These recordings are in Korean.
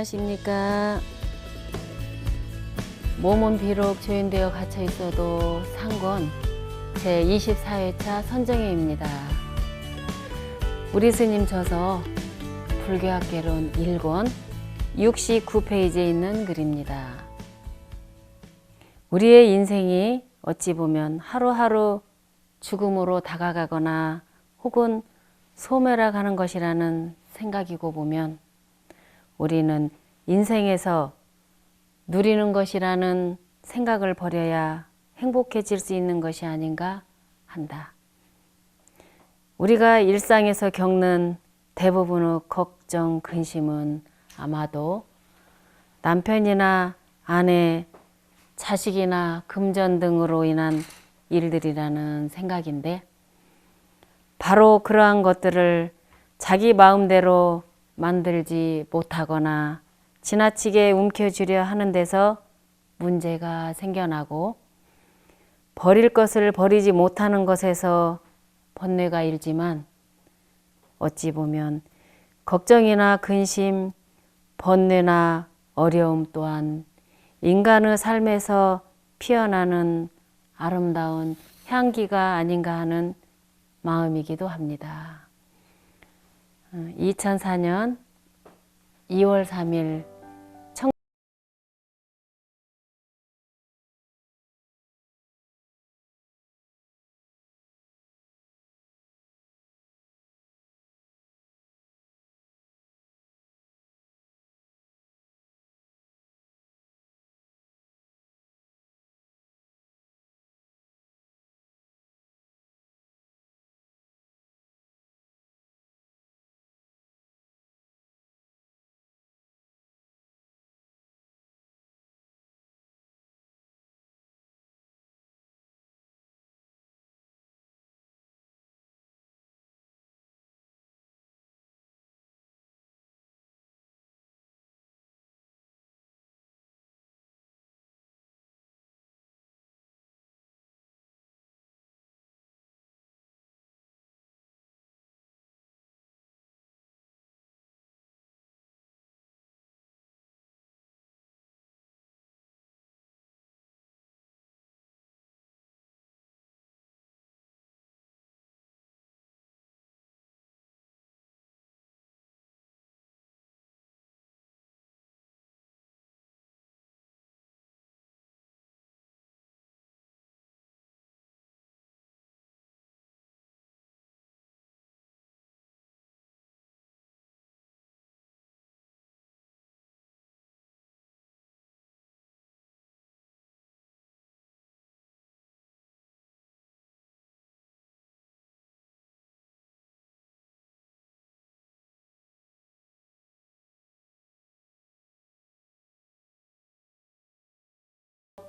안녕하십니까. 몸은 비록 조인되어 갇혀 있어도 상권 제 24회차 선정회입니다. 우리 스님 저서 불교학개론 1권 69페이지에 있는 글입니다. 우리의 인생이 어찌 보면 하루하루 죽음으로 다가가거나 혹은 소멸해 가는 것이라는 생각이고 보면 우리는 인생에서 누리는 것이라는 생각을 버려야 행복해질 수 있는 것이 아닌가 한다. 우리가 일상에서 겪는 대부분의 걱정, 근심은 아마도 남편이나 아내, 자식이나 금전 등으로 인한 일들이라는 생각인데 바로 그러한 것들을 자기 마음대로 만들지 못하거나 지나치게 움켜쥐려 하는 데서 문제가 생겨나고 버릴 것을 버리지 못하는 것에서 번뇌가 일지만 어찌 보면 걱정이나 근심, 번뇌나 어려움 또한 인간의 삶에서 피어나는 아름다운 향기가 아닌가 하는 마음이기도 합니다. 2004년 2월 3일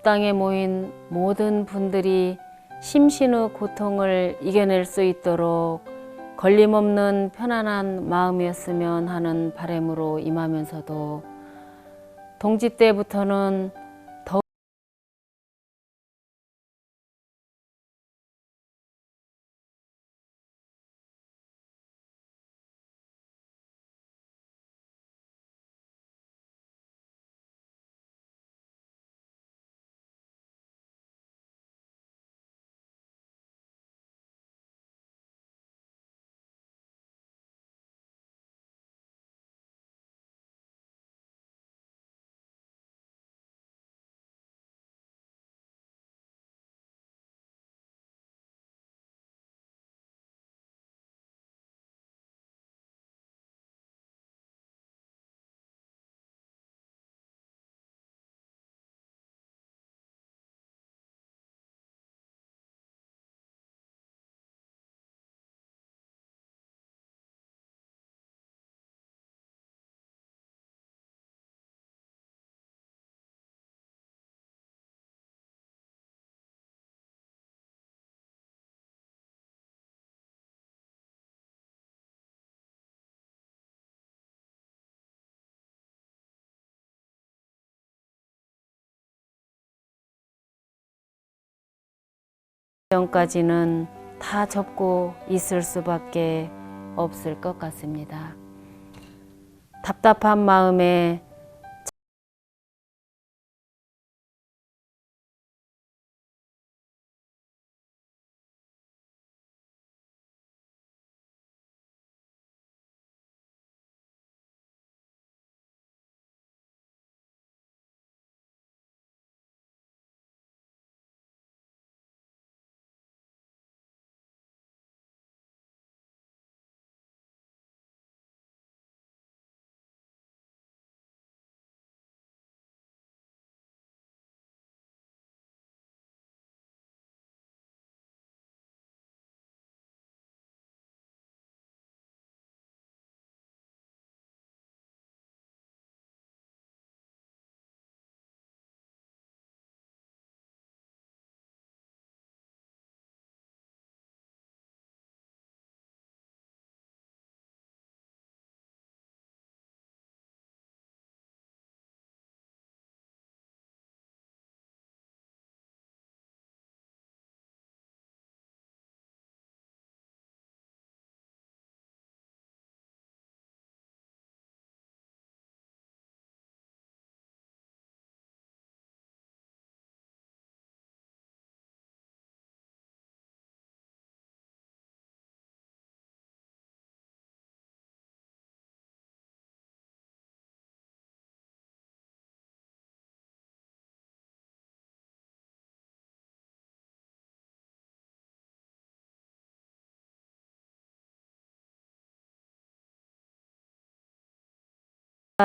땅에 모인 모든 분들이 심신의 고통을 이겨낼 수 있도록 걸림없는 편안한 마음이었으면 하는 바람으로 임하면서도 동지 때부터는 전까지는 다 접고 있을 수밖에 없을 것 같습니다. 답답한 마음에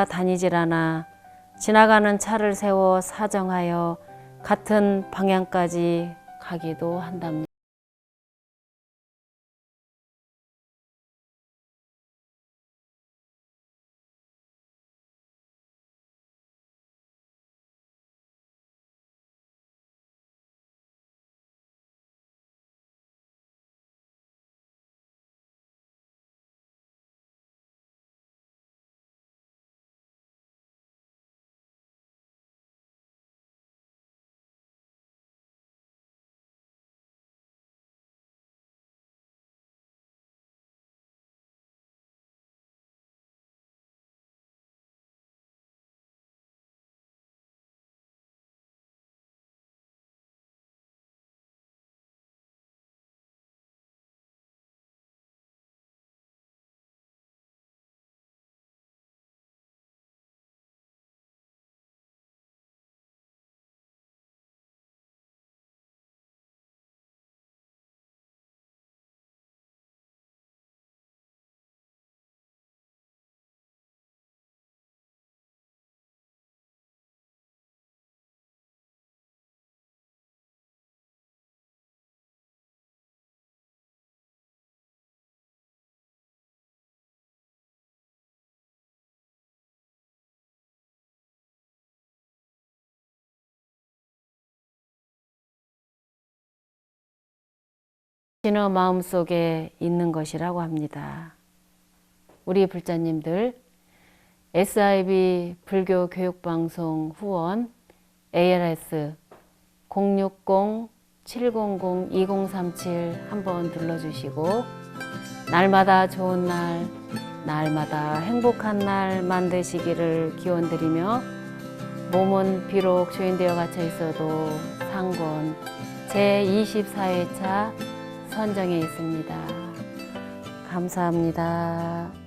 다니질 않아 지나가는 차를 세워 사정하여 같은 방향까지 가기도 한답니다. 신의 마음속에 있는 것이라고 합니다. 우리 불자님들 SIB 불교 교육방송 후원 ALS 060-700-2037 한번 눌러주시고 날마다 좋은 날, 날마다 행복한 날 만드시기를 기원드리며 몸은 비록 조인되어 갇혀 있어도 상권 제24회차 선정에 있습니다. 감사합니다.